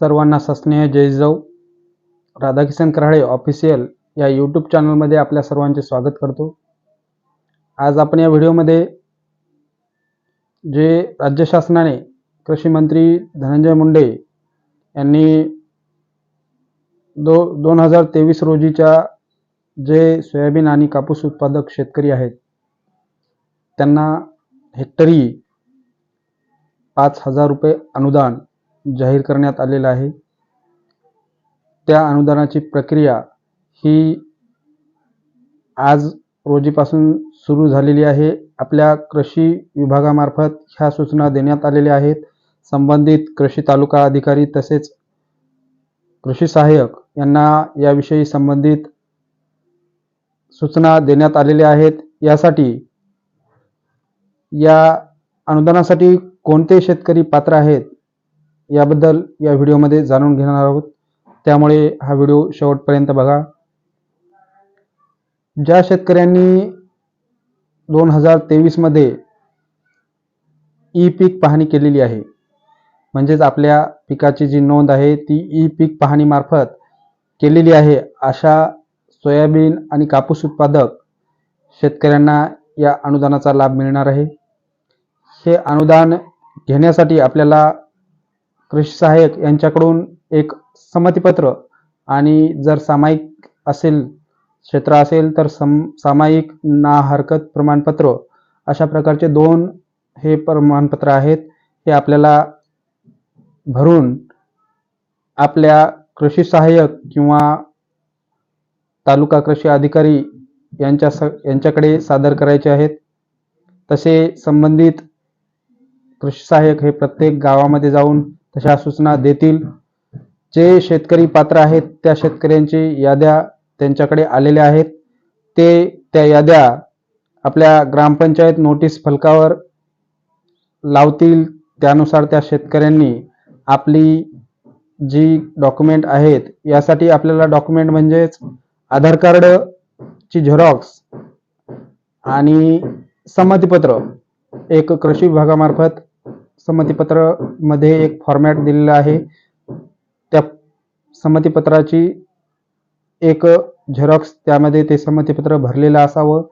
सर्वांना सस्नेह जय जाऊ राधाकिशन कराळे ऑफिशियल या यूट्यूब चॅनलमध्ये आपल्या सर्वांचे स्वागत करतो. आज आपण या व्हिडिओमध्ये जे राज्य शासनाने कृषी मंत्री धनंजय मुंडे यांनी दो दोन हजार तेवीस रोजीच्या जे सोयाबीन आणि कापूस उत्पादक शेतकरी आहेत त्यांना हेक्टरी पाच हजार रुपये अनुदान जाहीर करण्यात आलेलं आहे. त्या अनुदानाची प्रक्रिया ही आज रोजीपासून सुरू झालेली आहे. आपल्या कृषी विभागामार्फत ह्या सूचना देण्यात आलेल्या आहेत. संबंधित कृषी तालुका अधिकारी तसेच कृषी सहाय्यक यांना याविषयी संबंधित सूचना देण्यात आलेल्या आहेत. यासाठी या अनुदानासाठी कोणते शेतकरी पात्र आहेत? याबद्दल या व्हिडिओमध्ये जाणून घेणार आहोत. त्यामुळे हा व्हिडिओ शेवटपर्यंत बघा. ज्या शेतकऱ्यांनी दोन हजार तेवीसमध्ये ई पीक पाहणी केलेली आहे म्हणजेच आपल्या पिकाची जी नोंद आहे ती ई पीक पाहणीमार्फत केलेली आहे अशा सोयाबीन आणि कापूस उत्पादक शेतकऱ्यांना या अनुदानाचा लाभ मिळणार आहे. हे अनुदान घेण्यासाठी आपल्याला कृषी सहाय्यक यांच्याकडून एक संमतीपत्र आणि जर सामायिक असेल क्षेत्र असेल तर सम सामायिक ना हरकत प्रमाणपत्र अशा प्रकारचे दोन हे प्रमाणपत्र आहेत. हे आपल्याला भरून आपल्या कृषी सहाय्यक किंवा तालुका कृषी अधिकारी यांच्या स यांच्याकडे सादर करायचे आहेत. तसे संबंधित कृषी सहाय्यक हे प्रत्येक गावामध्ये जाऊन तशा सूचना देतील. जे शेतकरी पात्र आहेत त्या शेतकऱ्यांची याद्या त्यांच्याकडे आलेल्या आहेत. ते त्या याद्या आपल्या ग्रामपंचायत नोटीस फलकावर लावतील. त्यानुसार त्या शेतकऱ्यांनी आपली जी डॉक्युमेंट आहेत यासाठी आपल्याला डॉक्युमेंट म्हणजेच आधार कार्ड ची झेरॉक्स आणि संमतीपत्र एक कृषी विभागामार्फत संमतीपत्रमध्ये एक फॉर्मॅट दिलेला आहे. त्या संमतीपत्राची एक झेरॉक्स त्यामध्ये ते संमतीपत्र भरलेलं असावं.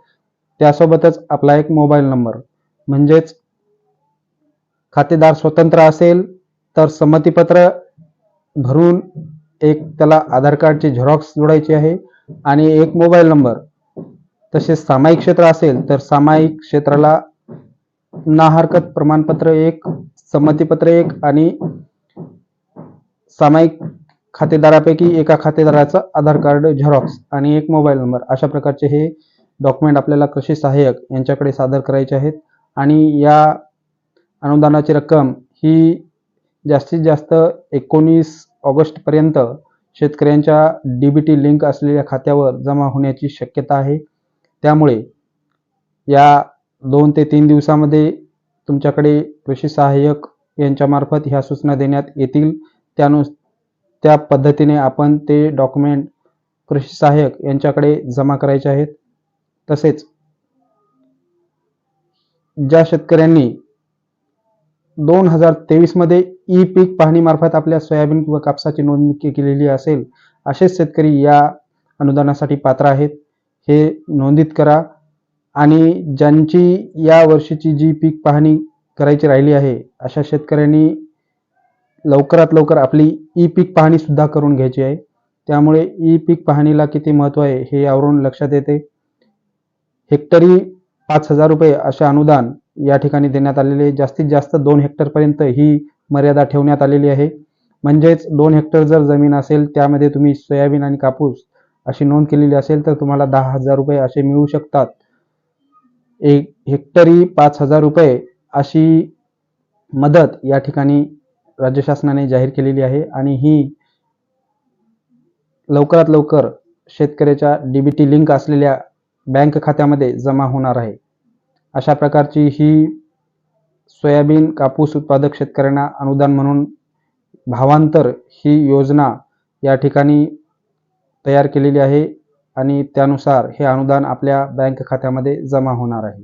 त्यासोबतच आपला एक मोबाईल नंबर म्हणजेच खातेदार स्वतंत्र असेल तर संमतीपत्र भरून एक त्याला आधार कार्डची झेरॉक्स जोडायची आहे आणि एक मोबाईल नंबर तसेच सामायिक क्षेत्र असेल तर सामायिक क्षेत्राला ना हरकत प्रमाणपत्र एक संमतीपत्र एक आणि सामायिक खातेदारापैकी एका खातेदाराचा आधार कार्ड झेरॉक्स आणि एक मोबाईल नंबर. अशा प्रकारचे हे डॉक्युमेंट आपल्याला कृषी सहाय्यक यांच्याकडे सादर करायचे आहेत. आणि या अनुदानाची रक्कम ही जास्तीत जास्त एकोणीस ऑगस्टपर्यंत शेतकऱ्यांच्या डी बी टी लिंक असलेल्या खात्यावर जमा होण्याची शक्यता आहे. त्यामुळे या दोन ते तीन दिवसामध्ये तुमच्याकडे कृषी सहाय्यक यांच्यामार्फत ह्या सूचना देण्यात येतील. त्यानु त्या पद्धतीने आपण ते डॉक्युमेंट कृषी सहाय्यक यांच्याकडे जमा करायचे आहेत. तसेच ज्या शेतकऱ्यांनी दोन हजार तेवीसमध्ये ई पीक पाहणीमार्फत आपल्या सोयाबीन किंवा कापसाची नोंदणी केलेली असेल असेच शेतकरी या अनुदानासाठी पात्र आहेत. हे नोंदीत करा. आणि ज्यांची या वर्षीची जी पीक पाहणी करायची राहिली आहे अशा शेतकऱ्यांनी लवकरात लवकर आपली ई पीक पाहणी सुद्धा करून घ्यायची आहे. त्यामुळे ई पीक पाहणीला किती महत्त्व आहे हे यावरून लक्षात येते. हेक्टरी पाच हजार रुपये असे अनुदान या ठिकाणी देण्यात आलेले जास्तीत जास्त दोन हेक्टरपर्यंत ही मर्यादा ठेवण्यात आलेली आहे. म्हणजेच दोन हेक्टर जर जमीन असेल त्यामध्ये तुम्ही सोयाबीन आणि कापूस अशी नोंद केलेली असेल तर तुम्हाला दहा हजार रुपये असे मिळू शकतात. एक हेक्टरी पाच हजार रुपये अशी मदत या ठिकाणी राज्य शासनाने जाहीर केलेली आहे आणि ही लवकरात लवकर शेतकऱ्याच्या डी बी टी लिंक असलेल्या बँक खात्यामध्ये जमा होणार आहे. अशा प्रकारची ही सोयाबीन कापूस उत्पादक शेतकऱ्यांना अनुदान म्हणून भावांतर ही योजना या ठिकाणी तयार केलेली आहे. आणि त्यानुसार हे अनुदान आपल्या बँक खात्यामध्ये जमा होणार आहे.